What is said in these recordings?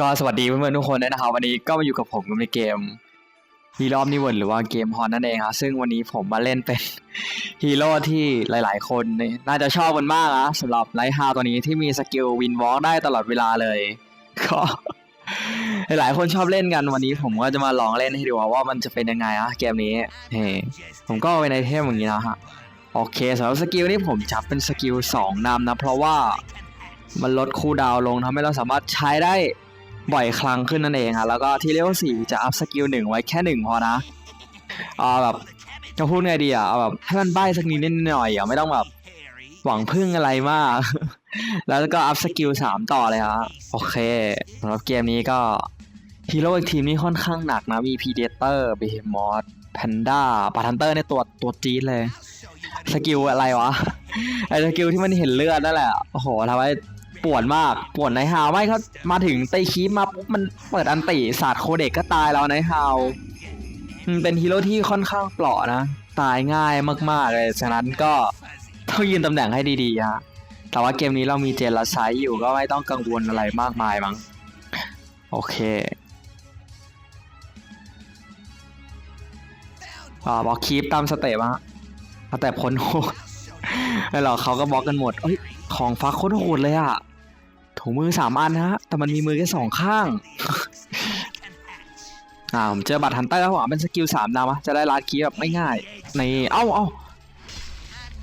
ก็สวัสดีเพื่อนๆทุกคนด้วยนะครับวันนี้ก็มาอยู่กับผมในเกมฮีโร่นิเวิร์ดหรือว่าเกมฮอนนั่นเองครับซึ่งวันนี้ผมมาเล่นเป็นฮีโร่ที่หลายๆ คนนี่น่าจะชอบกันมากนะสำหรับไลท์ฮาวตัวนี้ที่มีสกิลวินวอล์กได้ตลอดเวลาเลยก็หลายๆคนชอบเล่นกันวันนี้ผมก็จะมาลองเล่นให้ดูว่ามันจะเป็นยังไงอะเกมนี้เฮ้ผมก็เอาไปในเทมอย่างนี้นะฮะโอเคสำหรับสกิลนี่ผมจับเป็นสกิลสองนำนะเพราะว่ามันลดคูลดาวน์ลงทำให้เราสามารถใช้ได้ บ่อยครั้งขึ้นนั่นเองค่ะแล้วก็ที่เลเวลสี่จะอัพสกิลหนึ่งไว้แค่หนึ่งพอนะเอาแบบจะพูดไงดีอะเอาแบบให้มันใบ้สักนิดนิดหน่อยอะไม่ต้องแบบหวังพึ่งอะไรมาก แล้วก็อัพสกิลสามต่อเลยฮะโอเคสำหรับเกมนี้ก็ฮีโร่อีกทีมนี้ค่อนข้างหนักนะ มีพีเดเตอร์เบฮมอสแพนด้าปาทันเตอร์ในยตัวตัวจี๊ดเลย สกิลอะไรวะ ไอ้สกิลที่มันเห็นเลือดนั่นแหละ โอ้โหทำให้ ปวดมากปวดในฮาวไม่เขามาถึงตีคีมาปุ๊บมันเปิดอันติศาสตร์โคเด็กก็ตายแล้วในฮาวเป็นฮีโร่ที่ค่อนข้างเปราะนะ ตายง่ายมากๆเลยฉะนั้นก็ต้องยืนตำแหน่งให้ดีๆฮะแต่ว่าเกมนี้เรามีเจละไซอยู่ก็ไม่ต้องกังวลอะไรมากมายมั้งโอเคอ่าบอกคีปตามสเตปฮะสเต็ปคนโหดแล้วเราเขาก็บล็อกกันหมดอ้ของฟักโคตรโหดเลยอะ ถุงมือสามอันนะฮะ แต่มันมีมือแค่สองข้าง อ่าผมเจอบัตรฮันเตอร์ครับผมเป็นสกิลสามดาวะจะได้ลัดคีย์แบบไม่ง่ายในเอ้าเอ้า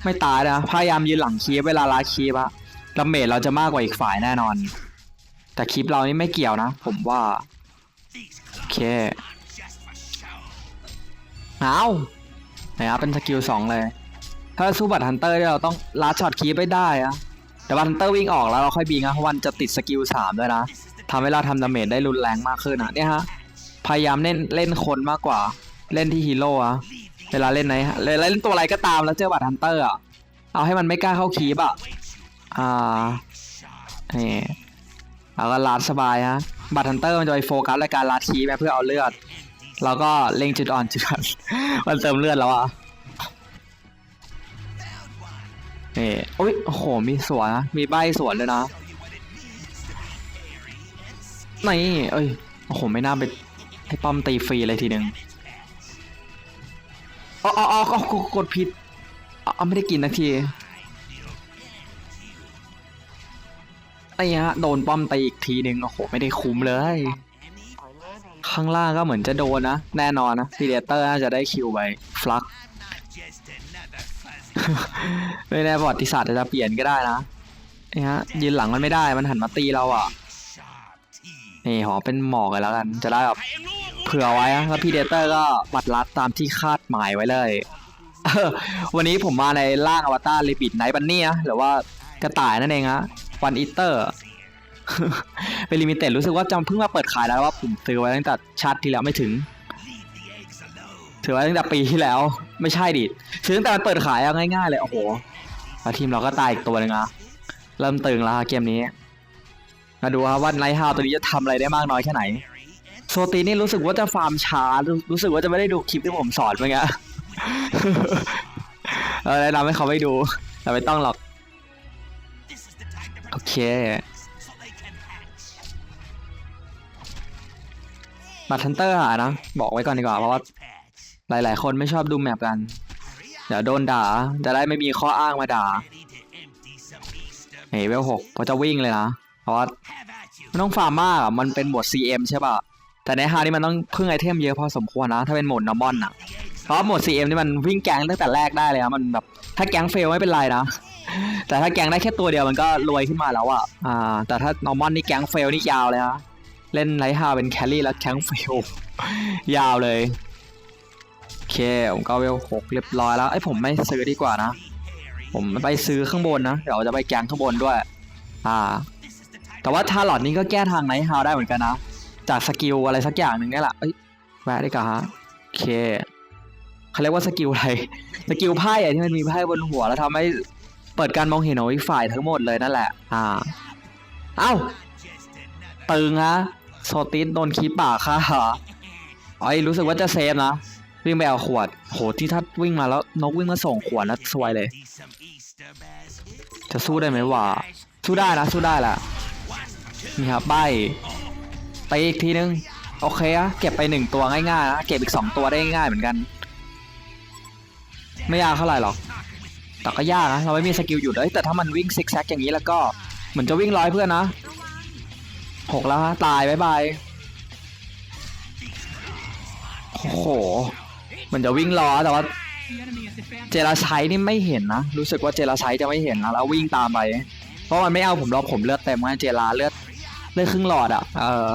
ไม่ตายนะพยายามยืนหลังคีย์เวลาลัดคีย์อะดาเมจเราจะมากกว่าอีกฝ่ายแน่นอน แต่คลิปเรานี่ไม่เกี่ยวนะ ผมว่าโอเคเอานะครับเป็นสกิลสองเลย ถ้าสู้บัตรฮันเตอร์เนี่ยเราต้องลัดช็อตคีปไปได้อะ แต่บันเตอร์วิ่งออกแล้วเราค่อยบิงนะเพราะมันจะติดสกิลสามด้วยนะทำให้เราทำดาเมจได้รุนแรงมากขึ้นอะเนี่ยฮะพยายามเล่นเล่นคนมากกว่าเล่นที่ฮีโร่อะเวลาเล่นไหนเล่นเล่นตัวอะไรก็ตามแล้วเจอบัตรฮันเตอร์อะเอาให้มันไม่กล้าเข้าคีปอะอ่านี่เราก็ลัดสบายฮะบัตรฮันเตอร์มันจะไปโฟกัสในการลัดคีปเพื่อเอาเลือดเราก็เล็งจุดอ่อนจุดอ่อนมันเติมเลือดแล้วอะ นี่โอ้ยโอ้โห มีสวนนะ มีใบสวนเลยนะ นี่ เอ้ย โอ้โห ไม่น่าไปให้ป้อมตีฟรีเลยทีหนึ่งอ๋ออ๋ออ๋อกดผิดอ๋อไม่ได้กินนาทีไอ้ฮะ โดนป้อมตีอีกทีหนึ่งโอ้โห ไม่ได้คุ้มเลย ข้างล่างก็เหมือนจะโดนนะ แน่นอนนะพีเดเตอร์น่าจะได้คิวไปฟลัก ไม่แน่ประวัติศาสตร์จะเปลี่ยนก็ได้นะนี่ฮะยืนหลังมันไม่ได้มันหันมาตีเราอะนี่หอเป็นหมอกเลยแล้วกันจะได้แบบเผื่อไว้แล้วพี่เดเตอร์ก็ปัดรัดตามที่คาดหมายไว้เลยวันนี้ผมมาในร่างอวตารลิบิดไนบันนี่นะหรือว่ากระต่ายนั่นเองฮะวันอีเตอร์เป็นลิมิเต็ดรู้สึกว่าจำเพิ่งมาเปิดขายแล้วว่าผมซื้อไว้ตั้งแต่ชาติที่แล้วไม่ถึง ถือไว้ตั้งแต่ปีที่แล้ว ไม่ใช่ดิซื้อตั้งแต่มันเปิดขายเอาง่ายๆเลยโอ้โหแล้วทีมเราก็ตายอีกตัวหนึงอะเริ่มตึงแล้วฮะเกมนี้ มาดูครับว่าไนท์ฮาวตัวนี้จะทำอะไรได้มากน้อยแค่ไหน โซตีนี่รู้สึกว่าจะฟาร์มช้ารู้รู้สึกว่าจะไม่ได้ดูคลิปที่ผมสอนเมื่อกี้ เออแนะนำให้เขาไปดู แต่ไม่ต้องหรอก โอเค บัตรทันเตอร์หานะ บอกไว้ก่อนดีกว่าเพราะว่า หลายๆ คนไม่ชอบดูแมปกัน เดี๋ยวโดนด่าจะได้ไม่มีข้ออ้างมาด่าเฮ้ยเวลหกพราะจะวิ่งเลยนะเพราะว่ามันต้องฟาร์มมากมันเป็นโหมด CM ใช่ป่ะ แต่ในฮานี่มันต้องพึ่งไอเทมเยอะพอสมควรนะ ถ้าเป็นโหมดนอร์มอนอะเพราะว่าโหมด CM นี่มันวิ่งแกงตั้งแต่แรกได้เลยนะมันแบบถ้าแกงเฟลไม่เป็นไรนะ แต่ถ้าแกงได้แค่ตัวเดียวมันก็รวยขึ้นมาแล้วอะอ่า แต่ถ้านอร์มอนนี่แกงเฟลนี่ยาวเลยนะเล่นไลท์ฮาเป็นแครี่แล้วแกงเฟลยาวเลย เค ผมก็เวลหกเรียบร้อยแล้วไอ้ผมไม่ซื้อดีกว่านะ ผมไปซื้อข้างบนนะ เดี๋ยวจะไปแกงข้างบนด้วย อ่า แต่ว่าทาร์ลอดนี้ก็แก้ทางไนท์ฮาวได้เหมือนกันนะ จากสกิลอะไรสักอย่างหนึ่งนี่แหละเอ้ยแวะดีกว่าฮะโอเคเขาเรียกว่าสกิลอะไร สกิลไพ่อะที่มันมีไพ่บนหัวแล้วทำให้เปิดการมองเห็นของอีกฝ่ายทั้งหมดเลยนั่นแหละ อ่า เอ้า ตึงฮะโซติสโดนคีปป่าค่ะอ๋อรู้สึกว่าจะเซฟนะ วิ่งไปเอาขวด โหที่ถ้าวิ่งมาแล้วนกวิ่งมาส่งขวดนะซวยเลย จะสู้ได้ไหมวะสู้ได้นะสู้ได้แหละนี่ครับใบตีอีกทีนึง โอเคอะเก็บไปหนึ่งตัวง่ายๆนะเก็บอีกสองตัวได้ง่ายๆเหมือนกัน ไม่ยากเท่าไหร่หรอกแต่ก็ยากนะเราไม่มีสกิลหยุดเอ้ยแต่ถ้ามันวิ่งซิกแซกอย่างนี้แล้วก็เหมือนจะวิ่งร้อยเพื่อนนะหกแล้วฮะตายบายบายโอ้โห มันจะวิ่งล้อแต่ว่าเจราไซนี่ไม่เห็นนะ รู้สึกว่าเจราไซจะไม่เห็นนะแล้ววิ่งตามไป เพราะมันไม่เอาผมรอบผมเลือดเต็มไงเจราเลือดเลือดครึ่งหลอดอะ เออ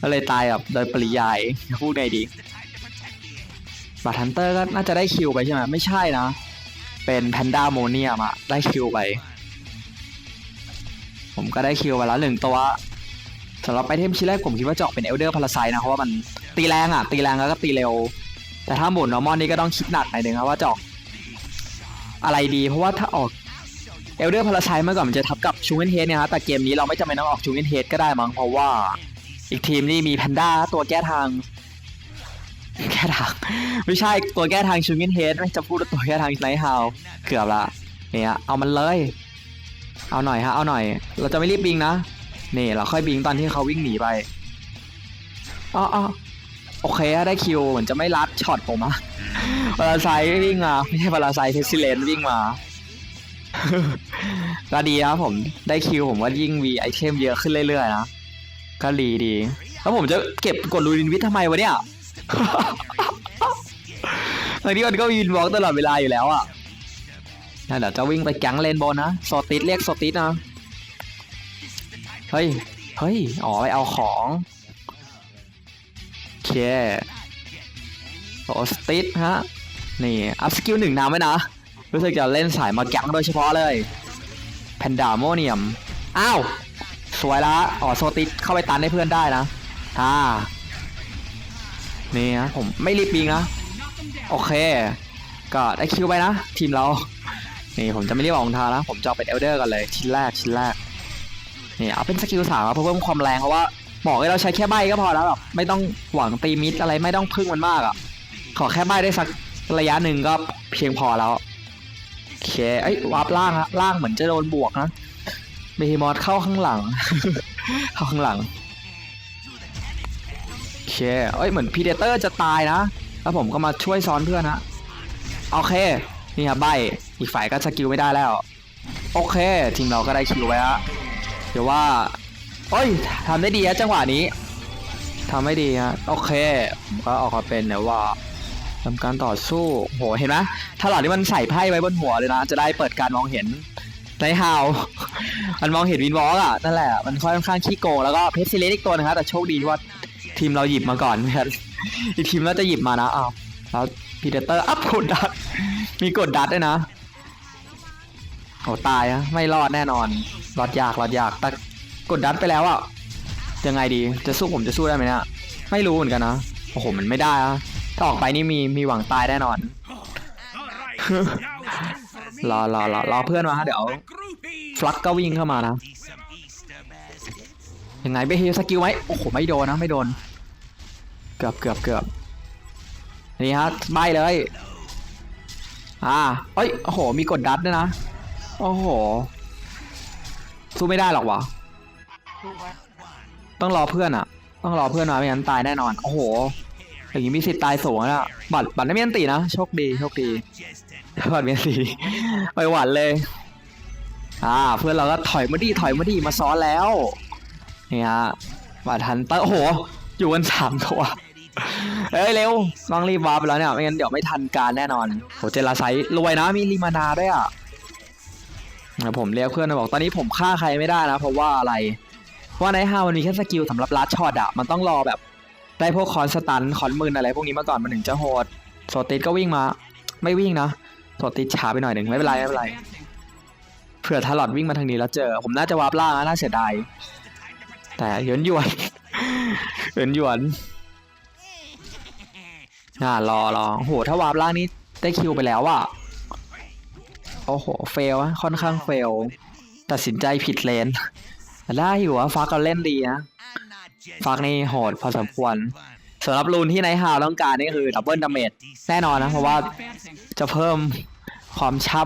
ก็เลยตายแบบโดยปริยายพูดไงดีบัตทันเตอร์ก็น่าจะได้คิวไปใช่ไหมไม่ใช่นะ เป็นแพนด้าโมเนียมอะได้คิวไป ผมก็ได้คิวไปแล้วหนึ่งตัวสำหรับไอเทมชิ้นแรกผมคิดว่าจะออกเป็นเอลเดอร์พาราไซนะเพราะว่ามันตีแรงอะตีแรงแล้วก็ตีเร็ว แต่ถ้าหมุนนอร์มอนนี่ก็ต้องคิดหนักหน่อยหนึ่งครับว่าจะออกอะไรดี เพราะว่าถ้าออกเอลเดอร์พาราไซเมื่อก่อนมันจะทับกับชูเวนเฮดเนี่ยฮะแต่เกมนี้เราไม่จำเป็นต้องออกชูเวนเฮดก็ได้มั้งเพราะว่าอีกทีมนี่มีแพนด้าตัวแก้ทาง แก้ทาง ไม่ใช่ตัวแก้ทางชูเวนเฮดไม่จะพูดตัวแก้ทางไนท์ฮาวเกือบละเนี่ยเอามันเลย เอาหน่อยฮะเอาหน่อย เราจะไม่รีบบิงนะนี่เราค่อยบิงตอนที่เขาวิ่งหนีไปอ๋ออ๋อ โอเคอะได้คิวเหมือนจะไม่รัดช็อตผมอะพาราไซวิ่งมาไม่ใช่พาราไซเทสซิเลนวิ่งมา ก็ดีครับผมได้คิวผมว่ายิ่งมีไอเทมเยอะขึ้นเรื่อยๆนะก็ดีดี แล้วผมจะเก็บกดลูรินวิททำไมวะเนี่ยทางที่มันก็วินบล็อกตลอดเวลาอยู่แล้วอะงั้นเดี๋ยวจะวิ่งไปแก๊งเลนโบนนะโซติสเรียกโซติสนะ เฮ้ย เฮ้ย อ๋อไปเอาของโอ เคโอสติสฮะ นี่ อัพสกิลหนึ่งนำไว้นะ รู้สึกจะเล่นสายมาแก๊งโดยเฉพาะเลยแพนดาโมเนียม อ้าว สวยละอ๋อโซติสเข้าไปตันให้เพื่อนได้นะอ่านี่นะผมไม่รีบบิงนะ โอเค ก็ได้คิวไปนะ ทีมเรา นี่ผมจะไม่เรียกออกทางนะ ผมจะเอาเป็นเอลเดอร์กันเลยชิ้นแรกชิ้นแรกนี่เอาเป็นสกิลสามครับเพื่อเพิ่มความแรงเพราะว่า หมอกให้เราใช้แค่ใบก็พอแล้วแบบไม่ต้องหวังตีมิดอะไรไม่ต้องพึ่งมันมากอะ ขอแค่ใบได้สักระยะหนึ่งก็เพียงพอแล้วโอเคไอ้วาร์ปล่างฮะล่างเหมือนจะโดนบวกนะเบฮีมอสเข้าข้างหลัง เข้าข้างหลังโอเคเอ้ยเหมือนพีเดเตอร์จะตายนะ แล้วผมก็มาช่วยซ้อนเพื่อนนะโอเค นี่ครับใบอีกฝ่ายก็สกิลไม่ได้แล้ว โอเค ทีมเราก็ได้คิวไว้ฮะเดี๋ยวว่า โอ้ยทำได้ดีฮะจังหวะนี้ทำไม่ดีฮะโอเคผมก็ออกมาเป็นเดี๋ยว่าทำการต่อสู้โหเห็นไหมถ้าหลอดนี้มันใส่ไพ่ไว้บนหัวเลยนะ จะได้เปิดการมองเห็นในฮาว มันมองเห็นวินวอล์กอะนั่นแหละ มันค่อนข้างขี้โกงแล้วก็เพชรซิเลสอีกตัวนึงครับแต่โชคดีที่ว่าทีมเราหยิบมาก่อนไม่งั้นอีกทีมน่าจะหยิบมานะอ้าวแล้วพีเดเตอร์อัพกดดัดมีกดดัดด้วยนะโอ้ตายอะไม่รอดแน่นอนรอดยากรอดยากแต่ กดดันไปแล้วอะยังไงดีจะสู้ผมจะสู้ได้ไหมเนี่ยไม่รู้เหมือนกันนะโอ้โหมันไม่ได้อะถ้าออกไปนี่มีมีหวังตายแน่นอน รอรอรอรอเพื่อนมาฮะเดี๋ยวฟลักก็วิ่งเข้ามานะยังไงไปเฮลสกิลไหมโอ้โหไม่โดนนะไม่โดน เกือบเกือบเกือบนี่ฮะใบเลย อ่าเอ้ยโอ้โหมีกดดัดด้วยนะ โอ้โหสู้ไม่ได้หรอกวะ ต้องรอเพื่อนอะต้องรอเพื่อนมาไม่งั้นตายแน่นอน โอ้โห อย่างนี้มีสิทธิ์ตายสูงแล้วอะบัตรบัตรไม่มีอันตีนะ โชคดีโชคดีบัตรมีอันตีไปหวานเลย อ่า เพื่อนเราก็ถอยมาดีถอยมาดีมาซ้อนแล้วนี่ฮะบัตรทันเตอร์โอ้โห อยู่กันสามตัวเอ้ยเร็วต้องรีบวาร์ปแล้วเนี่ยไม่งั้นเดี๋ยวไม่ทันการแน่นอนโหเจลาไซรวยนะมีลิมานาด้วยอะผมเรียกเพื่อนมาบอกตอนนี้ผมฆ่าใครไม่ได้นะ เพราะว่าอะไร เพราะว่าในห้ามันมีแค่สกิลสำหรับลัดช็อตอะมันต้องรอแบบ ได้พวกคอนสตันคอนมืนอะไรพวกนี้มาก่อนมันถึงจะโหดโซติสก็วิ่งมา ไม่วิ่งนะโซติสช้าไปหน่อยหนึ่งไม่เป็นไรไม่เป็นไรเผื่อทารอดวิ่งมาทางนี้แล้วเจอ ผมน่าจะวาร์ปล่างน่าเสียดายแต่เหยินหยวนเหยินหยวนอ่ารอรอโหถ้าวาร์ปล่างนี้ได้คิวไปแล้วอะโอ้โหเฟลอะค่อนข้างเฟลตัดสินใจผิดเลน ได้อยู่ว่าฟักก็เล่นดีนะฟักนี่โหดพอสมควรสำหรับรูนที่ในฮาวต้องการนี่คือดับเบิลดาเมจแน่นอนนะ เพราะว่าจะเพิ่มความช่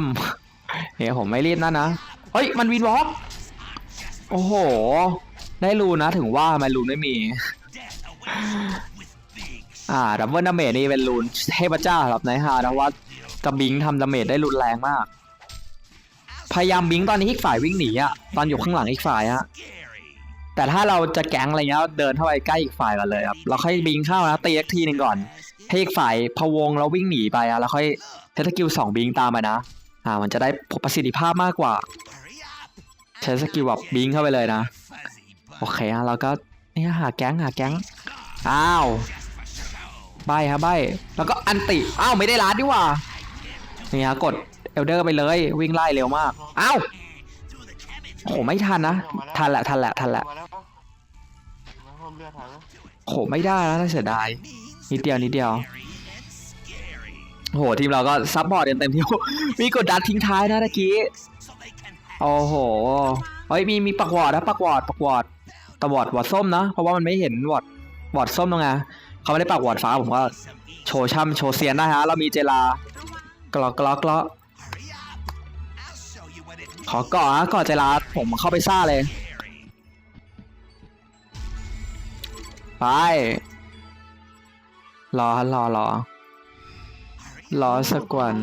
ำเนี่ยผมไม่รีบนั่นนะ เฮ้ย มันวินวอล์กโอ้โห ได้รูนนะถึงว่าทำไมรูนไม่มี อ่าดับเบิลดาเมจนี่เป็นรูนเทพเจ้าสำหรับไนท์ฮาร์นะว่ากับบิงทำดาเมจได้รุนแรงมาก พยายามบิงตอนนี้อีกฝ่ายวิ่งหนีอะตอนอยู่ข้างหลังอีกฝ่ายอะแต่ถ้าเราจะแก๊งอะไรเงี้ยเดินเข้าไปใกล้อีกฝ่ายกันเลยครับเราค่อยบิงเข้านะตีอีกทีหนึ่งก่อนให้อีกฝ่ายพะวงแล้ววิ่งหนีไปอะแล้วค่อยใช้สกิลสองบิงตามไปนะอ่ามันจะได้ประสิทธิภาพมากกว่า ใช้สกิลแบบบิงเข้าไปเลยนะ โอเคฮะเราก็เนี่ยหาแก๊งหาแก๊งอ้าวใบฮะใบแล้วก็อันติอ้าวไม่ได้ร้านดิว่านี่ฮะกด เอลเดอร์ไปเลย วิ่งไล่เร็วมากอ้าวโหไม่ทันนะ ทันแหละทันแหละทันแหละมาแล้วปะมาเพิ่มเลือดทันไหมโหไม่ได้นะน่าเสียดายนิดเดียวนิดเดียวโหทีมเราก็ซับบอร์ดเต็มที่มีกดดันทิ้งท้ายนะตะกี้โอ้โหเฮ้ยมีมีปักวอร์ดนะปักวอร์ดปักวอร์ดแต่วอร์ดวอร์ดส้มนะ เพราะว่ามันไม่เห็นวอร์ดวอร์ดส้มตรงไงเขาไม่ได้ปักวอร์ดฟ้าผมก็โชว์ช่ำโชว์เซียนได้ฮะเรามีเจลากรอกกรอกกรอก ขอเกาะนะเกาะเจลาผมเข้าไปซ่าเลย ไป รอรอรอรอสักวัน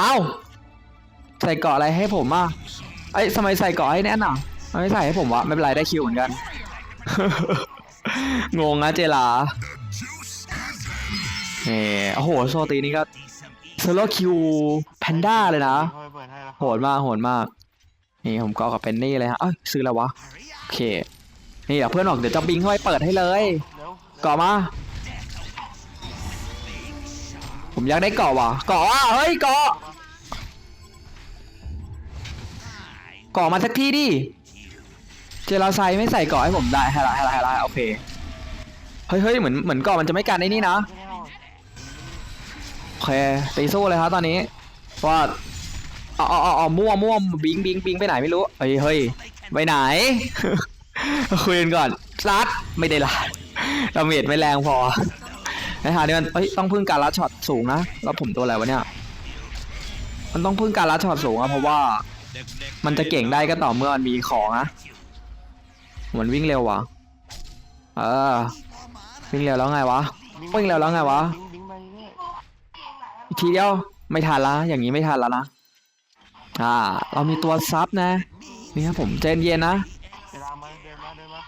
เอ้า ใส่เกาะอะไรให้ผมอะไอ้ยทำไมใส่เกาะให้แน่นอะไม่ใส่ให้ผมวะไม่เป็นไรได้คิวเหมือนกัน งงนะเจลาเอ่โอ้โหโซตีนี่ก็โซโลคิว แพนด้าเลยนะค่อยเปิดให้แล้วโหดมากโหดมาก นี่ผมเกาะกับเป็นนี่เลยฮะเอ้ยซื้อแล้ววะโอเค นี่เดี๋ยวเพื่อนบอกเดี๋ยวจะบิงเข้าไปเปิดให้เลยเร็วเกาะมา ผมอยากได้เกาะว่ะเกาะว่ะเฮ้ยเกาะเกาะมาสักทีดิเจลาไซไม่ใส่เกาะให้ผมได้ให้ละให้ละให้ละโอเคเฮ้ยเฮ้ยเหมือนเหมือนเกาะมันจะไม่กันไอ้นี่นะไม่เอาโอเคตีสู้เลยครับตอนนี้ ว่าอาเอาเอาเอมั่วมั่วบิงบิงบิงไปไหนไม่รู้เฮ้ยเฮ้ยไปไหน คุยกันก่อนรัดไม่ได้รัดดาเมจไม่แรงพอไอ้หานี่มันเอ้ยต้องพึ่งการรัดช็อตสูงนะแล้วผมตัวอะไรวะเนี่ยมันต้องพึ่งการรัดช็อตสูงอะเพราะว่า มันจะเก่งได้ก็ต่อเมื่อมันมีของนะมันวิ่งเร็วว่ะเออวิ่งเร็วแล้วไงวะวิ่งเร็วแล้วไงวะอีกทีเดียว ไม่ทันละอย่างนี้ไม่ทันแล้วนะอ่า เรามีตัวซับนะนี่ครับผมเจนเย็นนะเวลามาเดินมาเดินมา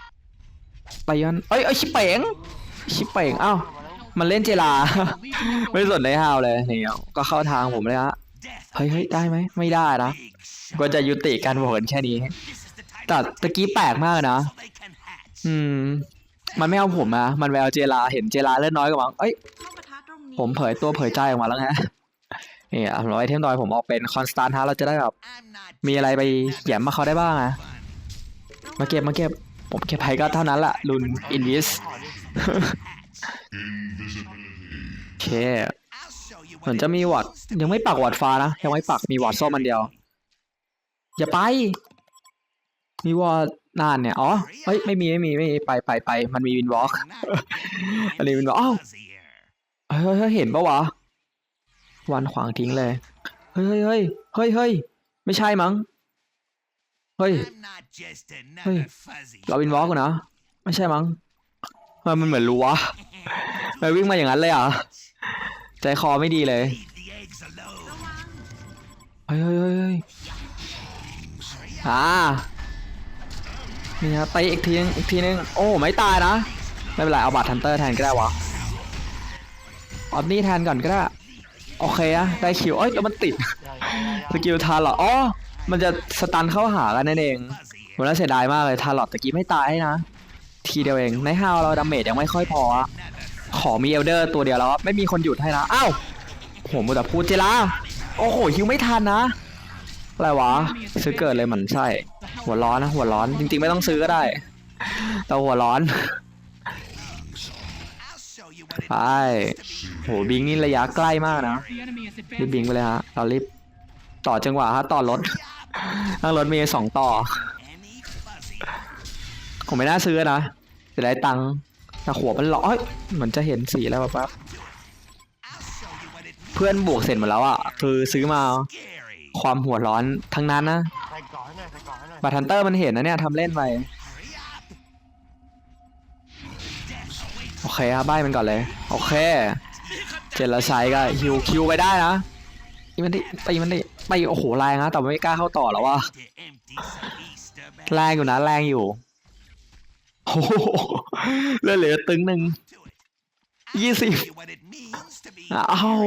ไปยันเอ้ยเอ้ยชิปเป๋งชิปเป๋งอ้าวมันเล่นเจลา ไม่สนได้ฮาวเลยนี่ก็เข้าทางผมเลยฮะเฮ้ยเฮ้ยได้ไหมไม่ได้นะก็จะยุติการโหวตแค่นี้แต่ตะกี้แปลกมากนะ อืม มันไม่เอาผมนะมันไปเอาเจลาเห็นเจลาเล่นน้อยกว่ามั้งเอ้ย ผมเผยตัวเผยใจออกมาแล้วไนี่อะเราไอเทมดอยผมออกเป็นคอนสแตนท์ฮะเราจะได้แบบมีอะไรไปแหยมมาเขาได้บ้างอะมาเก็บมาเก็บผมเก็บไปก็เท่านั้นละลุนอินวิสโอเคเหมือนจะมีวอดยังไม่ปักวอดฟ้านะยังไม่ปักมีวอดส้มมันเดียว อย่าไป มีวอดนานเนี่ยอ๋อเฮ้ยไม่มีไม่มีไม่มีไปไปไปมันมีวินวอล์กอันนี้วินวอล์กอ้าวเฮ้ยเฮ้ยเฮ้ยเห็นปะวะ วันขวางทิ้งเลย เฮ้ยเฮ้ยเฮ้ยเฮ้ยไม่ใช่มั้ง เฮ้ย เฮ้ยเราวินวอล์กนะ ไม่ใช่มั้งมมันเหมือนรู้วะทำไมวิ่งมาอย่างนั้นเลยอะ ใจคอไม่ดีเลย เฮ้ยเฮ้ยเฮ้ยเฮ้ยอ่านี่ครับไปอีกทีนึงอีกทีนึง โอ้ ไม่ตายนะ ไม่เป็นไร เอาบัตรทันเตอร์แทนก็ได้วะเอานี่แทนก่อนก็ได้ โอเคอะได้คิวเอ้ยแล้วมันติดอย่าอย่าอย่าอย่าสกิลทาร์ลอตอ๋อ มันจะสตันเข้าหากันนั่นเองผมน่าเสียดายมากเลยทาร์ลอตตะกี้ไม่ตายนะ ทีเดียวเองในฮาวเราดาเมจยังไม่ค่อยพออะขอมีเอลเดอร์ตัวเดียวแล้วอะไม่มีคนหยุดให้นะ อ้าวโหมัวแต่พูดเจล่าโอ้โหฮิวไม่ทันนะ อะไรวะ ซื้อเกิดเลยเหมือนใช่ หัวร้อนนะหัวร้อนจริงๆไม่ต้องซื้อก็ได้ แต่หัวร้อน ไปโหบิงนี่ระยะใกล้มากนะ The enemy is รีบ advancing. บิงไปเลยฮะเรารีบต่อจังหวะฮะต่อรถนั่งรถมีสองต่อผมไม่น่าซื้อนะจะได้ตังค์แต่หัวมันร้อยเหมือนจะเห็นสีแล้วแบบว่าเพื่อนบวกเสร็จหมดแล้วอะคือซื้อมาความหัวร้อนทั้งนั้นนะใส่เกาะให้หน่อยใส่เกาะให้หน่อยบัตทันเตอร์มันเห็นนะเนี่ยทำเล่นไป โอเคครับใบมันก่อนเลย โอเค เจรไซก็ฮิวคิวไปได้นะตีมันดิตีมันดิตีโอ้โหแรงนะแต่ไม่กล้าเข้าต่อแล้วว่ะแรงอยู่นะแรงอยู่โอ้โหเลือเหลือตึงหนึ่งยี่สิบอ้าว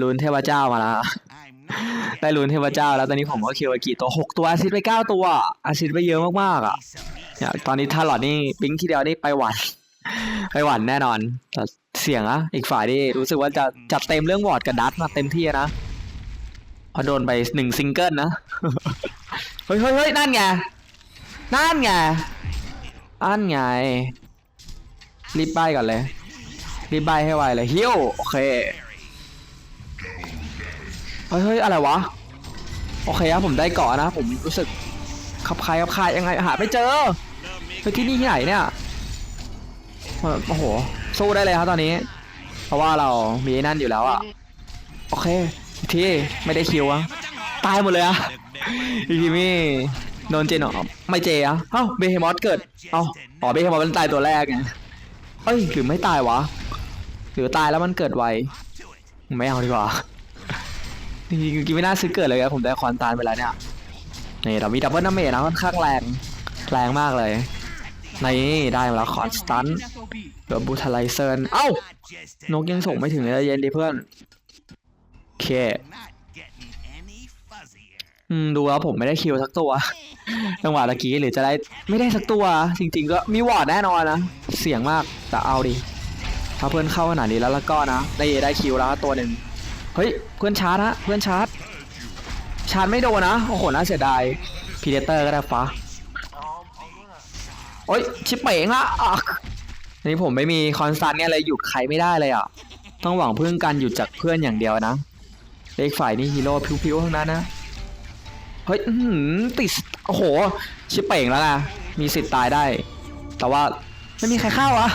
ลุ้นเทพเจ้ามาแล้วได้ลุ้นเทพเจ้าแล้วตอนนี้ผมก็คิวไปกี่ตัวหกตัวอาซิดไปเก้าตัวอาซิดไปเยอะมากๆอะเนี่ยตอนนี้ถ้าหลอดนี่ปิ๊งทีเดียวนี่ไปหวัน ไปหวันแน่นอนแต่เสียงอะอีกฝ่ายนี่รู้สึกว่าจะจัดเต็มเรื่องวอร์ดกับดัตมาเต็มที่นะเพอโดนไปหนึ่งซิงเกิลนะเฮ้ยเฮ้ยเฮ้ยนั่นไง นั่นไงอันไง รีบใบก่อนเลย รีบใบให้ไวเลยฮิวโอเค เฮ้ยเฮ้ยอะไรวะ โอเคครับผมได้เกาะนะ ผมรู้สึกขับคายขับคายยังไงหาไม่เจอเฮ้ยที่นี่ที่ไหนเนี่ย โอ้โห สู้ได้เลยครับตอนนี้ เพราะว่าเรามีนั่นอยู่แล้วอะโอเคทีไม่ได้คิวอะตายหมดเลยอะอีกทีมี่โดนเจนเหรอไม่เจอะเอ้าเบเฮมอสเกิด เอ้าอ๋อเบเฮมอสมันตายตัวแรกไงเอ้ยหรือไม่ตายวะ หรือตายแล้วมันเกิดไว ไม่เอาดีกว่าจริงๆกินไม่น่าซื้อเกิดเลยครับผมได้คอนตานไปแล้วเนี่ยนี่เรามีดับเบิลน้ำเมจนะค่อนข้างแรงแรงมากเลย นี่ได้มาแล้วคอนสตันเดอะบูทไลเซอร์เอ้านกยังส่งไม่ถึงเลยเย็นดีเพื่อนโอเคอืมดูแล้วผมไม่ได้คิวสักตัวจังหวะตะกี้หรือจะได้ไม่ได้สักตัว จริง ๆ ก็มีวอร์ดแน่นอนนะ เสียงมากแต่เอาดิถ้าเพื่อนเข้าขนาดนี้แล้วแล้วก็นะ ได้ได้คิวแล้วตัวหนึ่งเฮ้ยเพื่อนชาร์จฮะเพื่อนชาร์จชาร์จไม่โดนนะโอ้โหน่าเสียดายพีเดเตอร์ก็ได้ฟ้า โอ้ยชิบเป๋งละอะนนี้ผมไม่มีคอนสแตนเนี่ยเลยหยุดใครไม่ได้เลยอะ ต้องหวังพึ่งกันหยุดจากเพื่อนอย่างเดียวนะเลขฝ่ายนี่ฮีโร่พิวๆทั้งนั้นนะ เฮ้ยติดโอ้โห ชิบเป๋งแล้วนะ มีสิทธิ์ตายได้ แต่ว่าไม่มีใครเข้าอะ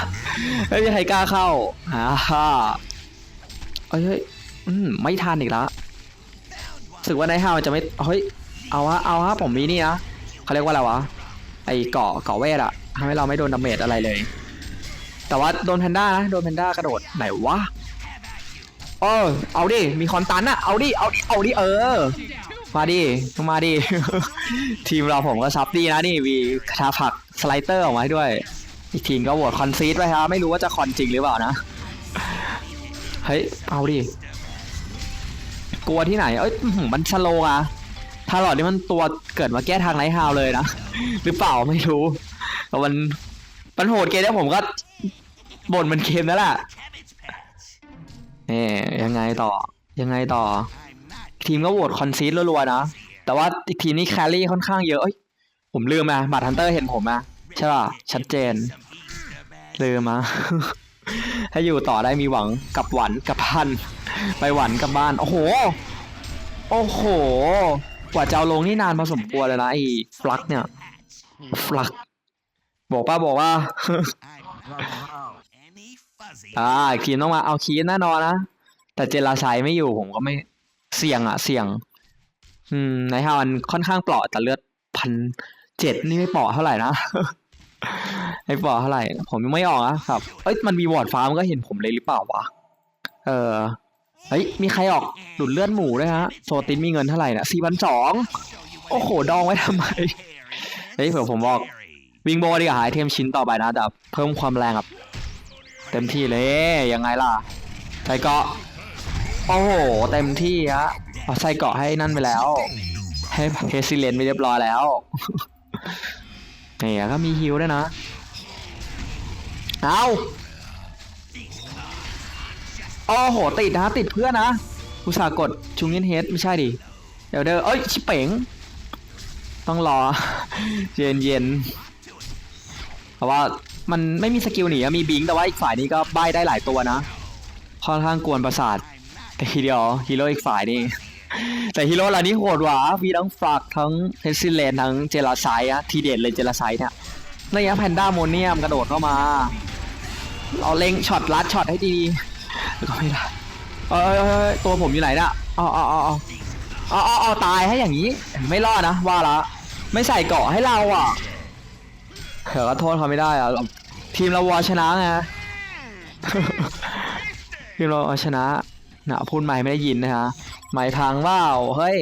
ไม่มีใครกล้าเข้าฮ่าฮ่าเอ้ยเฮ้ยไม่ทันอีกแล้วรู้สึกว่าในห้ามันจะไม่ เฮ้ย เอาฮะเอาฮะผมมีนี่นะเขาเรียกว่าอะไรวะ ไอ้เกาะเกาะเวทอะ ทำให้เราไม่โดนดาเมจอะไรเลย แต่ว่าโดนแพนด้านะโดนแพนด้ากระโดดไหนวะเออเอาดิมีคอนตันอะเอาดิเอาดิเอาดิเออ มาดิมาดิ ทีมเราผมก็ซับดีนะนี่มีคาถาผักสไลเตอร์ออกมาให้ด้วย อีกทีมก็โหวตคอนซีดไปครับไม่รู้ว่าจะคอนจริงหรือเปล่านะเฮ้ยเอาดิกลัวที่ไหน เอ้ยมันสโลอะถ้าหลอดนี่มันตัวเกิดมาแก้ทางไนท์ฮาวเลยนะ หรือเปล่าไม่รู้ แต่มันมันโหดเกมแล้วผมก็บ่นมันเกมนั่นแหละนี่ยังไงต่อ ยังไงต่อ ทีมก็โหวตคอนซีดรัวๆนะ แต่ว่าอีกทีมนี้แครี่ค่อนข้างเยอะเอ้ยผมลืมมาบัตรฮันเตอร์เห็นผมนะใช่ป่ะ ชัดเจน ลืมมาให้อยู่ต่อได้มีหวังกับหวันกับพัน ไปหวันกับบ้าน โอ้โห โอ้โห กว่าจะเอาลงนี่นานพอสมควรเลยนะไอ้ฟลักเนี่ย ฟลัก บอกป้าบอกว่า อ่าคีนต้องมาเอาคีนแน่นอนนะแต่เจลาไซไม่อยู่ผมก็ไม่เสี่ยงอะ เสี่ยง อืมในฮามันค่อนข้างเปราะแต่เลือดพันเจ็ดนี่ไม่เปราะเท่าไหร่นะไม่เปราะเท่าไหร่ ผมยังไม่ออกอะครับ เอ้ยมันมีวอร์ดฟ้ามันก็เห็นผมเลยหรือเปล่าวะเออเฮ้ยมีใครออกดูดเลือดหมูด้วยฮะโซตินมีเงินเท่าไหร่นะสี่พันสองโอ้โหดองไว้ทำไมเฮ้ยเผื่อผมบอก วิงโบดีกว่าหาไอเทมชิ้นต่อไปนะแต่เพิ่มความแรงแบบเต็มที่เลยยังไงล่ะใส่เกาะโอ้โหเต็มที่ฮะเอาใส่เกาะให้นั่นไปแล้ว ให้เพซิเลนไปเรียบร้อยแล้วเนี่ยก็มีฮิวด้วยนะเอาโอ้โหติดนะติดเพื่อนนะอุตส่าห์กดชุงเงินเฮดไม่ใช่ดิเดี๋ยวเด้อเอ้ยชิเป๋งต้องรอ เย็นเย็น ราะว่ามันไม่มีสกิลหนีมีบิงแต่ว่าอีกฝ่ายนี้ก็ใบได้หลายตัวนะค่อนข้างกวนประสาทแต่ทีเดียวฮีโร่อีกฝ่ายนี่แต่ฮีโร่เรานี่โหดหวามีทั้งฟลักทั้งเพซิเลนทั้งเจลาไซอะทีเด็ดเลยเจลาไซเนี่ยระยะแพนด้าโมเนียมกระโดดเข้ามา เราเล็งช็อตลัดช็อตให้ดีๆแล้วก็ไม่ได้เออตัวผมอยู่ไหนน่ะอ๋ออ๋ออ๋ออ๋ออ๋ออ๋อตายให้อย่างนี้ ไม่รอดนะว่าละ ไม่ใส่เกาะให้เราอะ เดี๋ยวก็โทษเขาไม่ได้อะทีมเราวอชนะไงทีมเราเอชนะนะพูดใหม่ไม่ได้ยินนะฮะหม่พังเปล่าเฮ้ย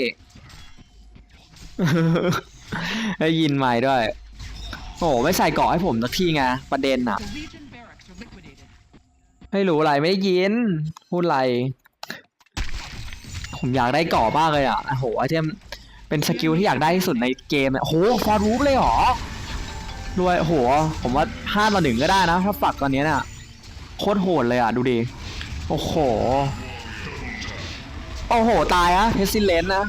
ได้ยินใหม่ด้วย โอ้โหไม่ใส่เกาะให้ผมสักทีไงประเด็นอะไม่รู้อะไรไม่ได้ยิน พูดอะไร ผมอยากได้เกาะมากเลยอะโอ้โหไอเทมเป็นสกิลที่อยากได้ที่สุดในเกมโอ้โหฟอร์รูฟเลยเหรอ รวยโหผมว่าห้าต่อหนึ่งก็ได้นะ ถ้าฝักตอนนี้เนี่ยโคตรโหดเลยอะ ดูดิ โอ้โห โอ้โห ตายอะเพซิเลนนะ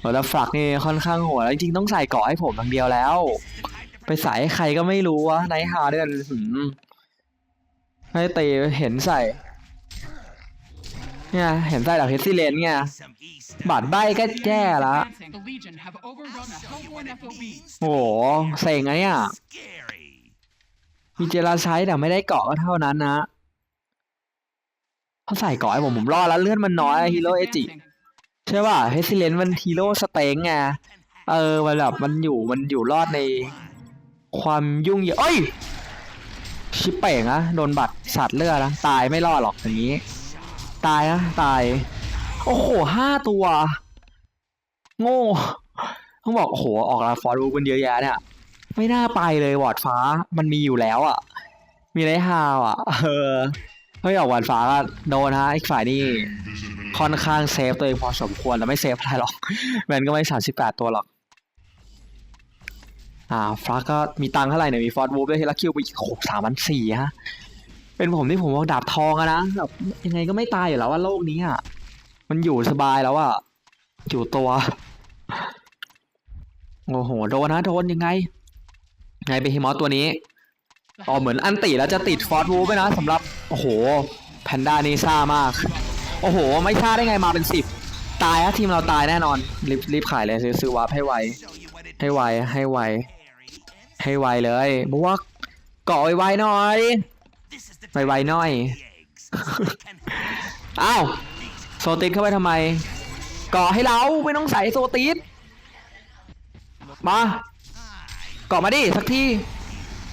แต่ฝักนี่ค่อนข้างโหดจริงๆต้องใส่เกาะให้ผมทั้งเดียวแล้ว ไปใส่ให้ใครก็ไม่รู้วะไนท์ฮาร์ดด้วยกันให้ตีเห็นใส่ เนี่ยเห็นใส่ดาบเพชรซิเลนไงบาดใบก็แย่ละโอ้โหเซ็งไงเนี่ยมีเจลาใช้แต่ไม่ได้เกาะก็เท่านั้นนะเขาใส่เกาะให้ผมผมรอดแล้วเลื่อนมันน้อยฮีโร่เอจิใช่ป่ะเฮซิเลนมันฮีโร่สเต็งไงเออมันแบบมันอยู่มันอยู่รอดใน ความยุ่งเหยิงเอ้ยชิปเป่งอะโดนบัตรสัตว์เลือดนะตายไม่รอดหรอกอย่างนี้ ตายนะตาย โอ้โหห้าตัว โง่ต้องบอกโอ้โหออกลาฟอร์ดูกันเยอะแยะเนี่ยไม่น่าไปเลยวอดฟ้ามันมีอยู่แล้วอะ มีไรฮาวอะ เออเฮ้ยออกวอดฟ้าก็โดนฮะอีกฝ่ายนี่ค่อนข้างเซฟตัวเองพอสมควรแต่ไม่เซฟอะไรหรอกแมนก็ไม่สามสิบแปดตัวหรอกอ่าฟลักก็มีตังเท่าไหร่เนี่ยมีฟอร์ดวูฟด้วยเฮลักคิวไปโอ้สามพันสี่ฮะ เป็นผมที่ผมว่าดาบทองอะนะแบบยังไงก็ไม่ตายอยู่แล้วว่าโลกนี้อะมันอยู่สบายแล้วอะอยู่ตัวโอ้โหโดนนะโดนยังไง ไงเป็นฮิมอสตัวนี้ The อ๋อเหมือนอันติแล้วจะติดฟอร์ดวูไปนะสำหรับโอ้โหแพนด้านี่ซ่ามาก โอ้โห ไม่ซ่าได้ไงมาเป็นสิบตายอะทีมเราตายแน่นอนรีบรีบขายเลยซื้อซื้อวาร์ปให้ไวให้ไวให้ไวให้ไวเลยบวกเกาะไวๆหน่อย ไวๆหน่อย อ้าว โซติสเข้าไปทำไมกาะให้เราไม่ต้องใส่โซติสมากาะมาดิสักที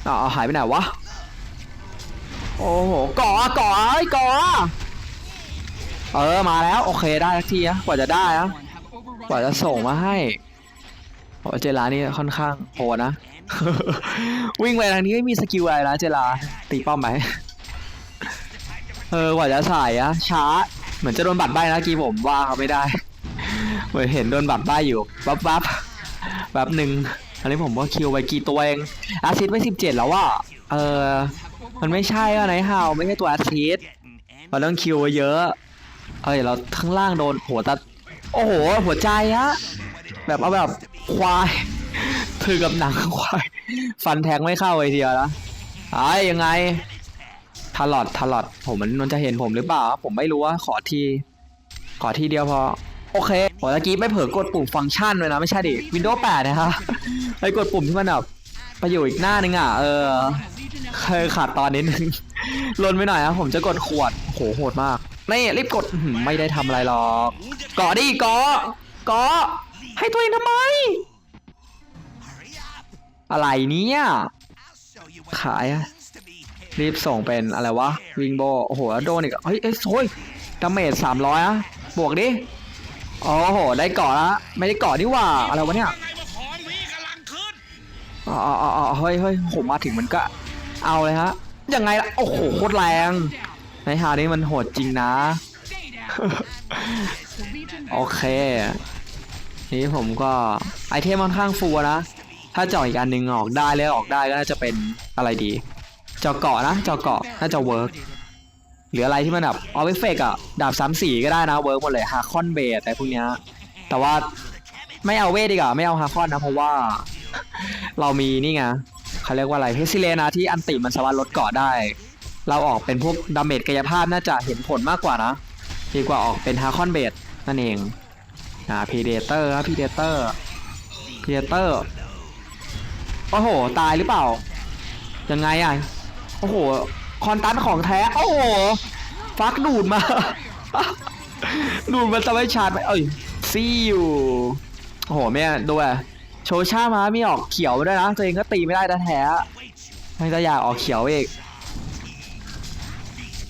อ๋อหายไปไหนวะ โอ้โหกาะเกาะไอ้เกาะเออมาแล้วโอเคได้สักทีนะกว่าจะได้นะกว่าจะส่งมาให้โอ้เจลานี่ค่อนข้างโหดนะ วิ่งไปทางนี้ไม่มีสกิลอะไรนะเจลาตีป้อมไหม เออกว่าจะใส่อะช้า เหมือนจะโดนบัตรใบนะกี้ผมว่าเขาไม่ได้ เหมือนเห็นโดนบัตรใบอยู่วับวับแบบหนึ่งอันนี้ผมว่าคิวไปกี่ตัวเองอาซิดไปสิบเจ็ดแล้วว่าเออมันไม่ใช่อะไหนฮาวไม่ใช่ตัวอาซิดเราต้องคิวไว้เยอะเอ้ยเราข้างล่างโดนหัวตัดโอ้โหหัวใจฮะแบบเอาแบบควายถือกับหนังควาย ฟันแทงไม่เข้าไอเดียวนะไอ้ยยังไง ทาลอดทาลอดผมมันมันจะเห็นผมหรือเปล่า ผมไม่รู้ว่าขอที ขอทีเดียวพอ โอเคโหตะกี้ไม่เผลอกดปุ่มฟังก์ชันเลยนะ ไม่ใช่ดิ Windows 8นะครับไปกดปุ่มที่มันแบบไปอยู่อีกหน้านึงอะ เออ เคยขาดตอนนิดนึงลนไปหน่อยครับผมจะกดขวดโหโหดมากนี่รีบกดไม่ได้ทำอะไรหรอกเกาะดิเกาะเกาะให้ตัวเองทำไม อะไรเนี่ยขายอะ รีบส่งเป็นอะไรวะวิงโบโอ้โหแล้วโดนอีกอะเฮ้ยเอ้ยโอยดาเมจสามร้อยอะบวกดิโอ้โหได้เกาะละไม่ได้เกาะนี่หว่าอะไรวะเนี่ยไงว่าของวีกำลังขึ้นอ๋ออ๋ออ๋อเฮ้ยเฮ้ยผมมาถึงมันก็เอาเลยฮะยังไงล่ะโอ้โหโคตรแรง down. ในฮานี้มันโหดจริงนะ Stay down. The Legion โอเคนี่ผมก็ไอเทมค่อนข้างฟูนะ ถ้าเจาะอีกอันหนึงออกได้แล้วออกได้ก็น่าจะเป็นอะไรดี เจาะเกาะนะเจาะเกาะน่าจะเวิร์กหรืออะไรที่มันแบบออฟเฟกอะดาบสามสีก็ได้นะเวิร์กหมดเลยฮาคอนเบสอะไรพวกเนี้ยแต่ว่าไม่เอาเวทดีกว่าไม่เอาฮาคอนนะเพราะว่า เรามีนี่ไงเขาเรียกว่าอะไรเพซิเลนะที่อันติมันสามารถลดเกาะได้ เราออกเป็นพวกดาเมจกายภาพน่าจะเห็นผลมากกว่านะดีกว่าออกเป็นฮาคอนเบสนั่นเองอ่าพีเดเตอร์ครับพีเดเตอร์พีเดเตอร์โอ้โห ตายหรือเปล่า ยังไงอะ โอ้โห คอนตันของแท้ โอ้โห ฟักดูดมา ดูดมันจะไม่ชาร์จไปเอ้ยซีอยู่โอ้โหแม่ด้วยโชช่ามามีออกเขียวด้วยนะตัวเองก็ตีไม่ได้แท้ๆไม่จะอยากออกเขียวอีก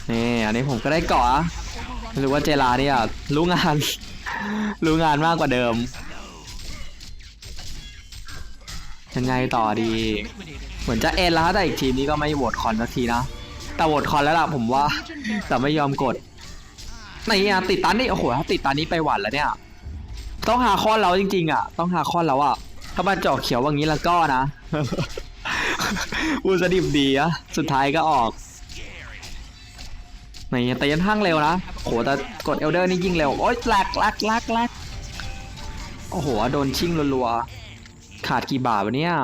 นี่อันนี้ผมก็ได้เกาะนะไม่รู้ว่าเจลาเนี่ยรู้งาน รู้งานมากกว่าเดิมยังไงต่อดี เหมือนจะเอ็นแล้วแต่อีกทีมนี้ก็ไม่โหวตคอนสักทีนะ แต่โหวตคอนแล้วล่ะผมว่า แต่ไม่ยอมกดนี่อะติดตันนี่โอ้โหถ้าติดตันนี้ไปหวันแล้วเนี่ย ต้องหาคอนเราจริง ๆ อะ ต้องหาคอนแล้วอะถ้ามันเจาะเขียวอย่างนี้แล้วก็นะอุสดิบดีอะสุดท้ายก็ออกนี่แต่ยันทั้งเร็วนะโหแต่กดเอลเดอร์นี่ยิ่งเร็วโอ๊ยแลกแลกแลกแลกโอ้โหโดนชิ่งรัวๆขาดกี่บาทวะเนี่ย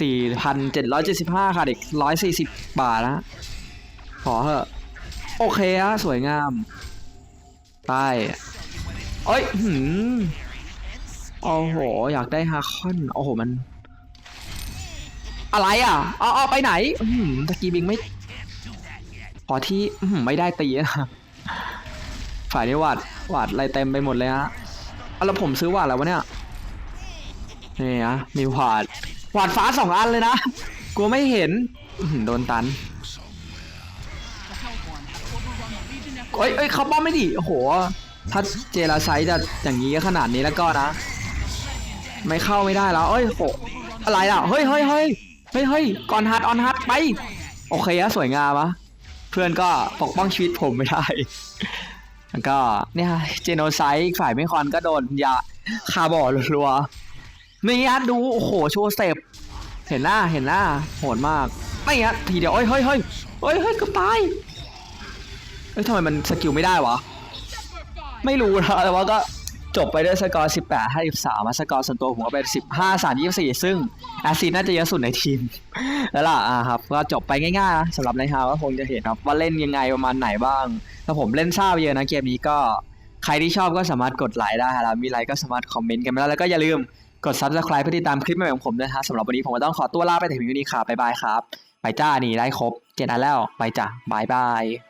สี่พันเจ็ดร้อยเจ็ดสิบห้าขาดอีกร้อยสี่สิบบาทนะขอเถอะ โอเคอะสวยงามไปเอ้ยหืมโอ้โห อยากได้ฮาคอน โอ้โห มัน อะไรอะเอาเอาไปไหนอือหือตะกี้บิงไม่ ขอที่อื้อหือไม่ได้ตีนะฝ่ายนี้หวาดหวาดอะไรเต็มไปหมดเลยฮะเอาแล้วผมซื้อหวาดแล้ววะเนี่ยนี่ฮะมีหวาด หวาดฟ้าสองอันเลยนะกลัวไม่เห็นโดนตันเอ้ยเอ้ยเขาป้อมไม่ดิโอ้โห ถ้าเจลาไซจะอย่างนี้ขนาดนี้แล้วก็นะ ไม่เข้าไม่ได้แล้ว เอ้ยโหอะไรอะ เฮ้ยเฮ้ยเฮ้ยเฮ้ยเฮ้ยก่อนฮัดออนฮัดไป โอเคอะสวยงามอะเพื่อนก็ปกป้องชีวิตผมไม่ได้ แล้วก็เนี่ยเจโนไซด์ฝ่ายไม่คอนก็โดนยาคาบอรัวๆ นี่ฮะดูโอ้โหโชว์สเต็ปเห็นหน้าเห็นหน้าโหดมากไม่ฮะทีเดียวเอ้ยเฮ้ยเฮ้ยเฮ้ยเฮ้ยเก็ตายเอ้ยทำไมมันสกิลไม่ได้วะไม่รู้นะแต่ว่าก็จบไปด้วยสกอร์18 53มาสกอร์ส่วนตัวผมก็เป็น 15 3 24 ซึ่งแอสซีน่าจะเยอะสุดในทีม แล้วล่ะอ่าครับ ก็จบไปง่ายๆนะสำหรับในฮาวก็คงจะเห็นครับ ว่าเล่นยังไงประมาณไหนบ้าง ถ้าผมเล่นทราบเยอะนะเกมนี้ก็ ใครที่ชอบก็สามารถกดไลค์ได้แล้วมีไลค์ก็สามารถคอมเมนต์กันได้แล้วก็อย่าลืม กด subscribe เพื่อติดตามคลิปใหม่ของผมด้วยนะฮะสำหรับวันนี้ผมก็ต้องขอตัวลาไปแต่เพียงเท่านี้ครับบ๊ายบายครับ ไปจ้านี่ได้ครบเจ็ดอันแล้วไปจ้ะบายบาย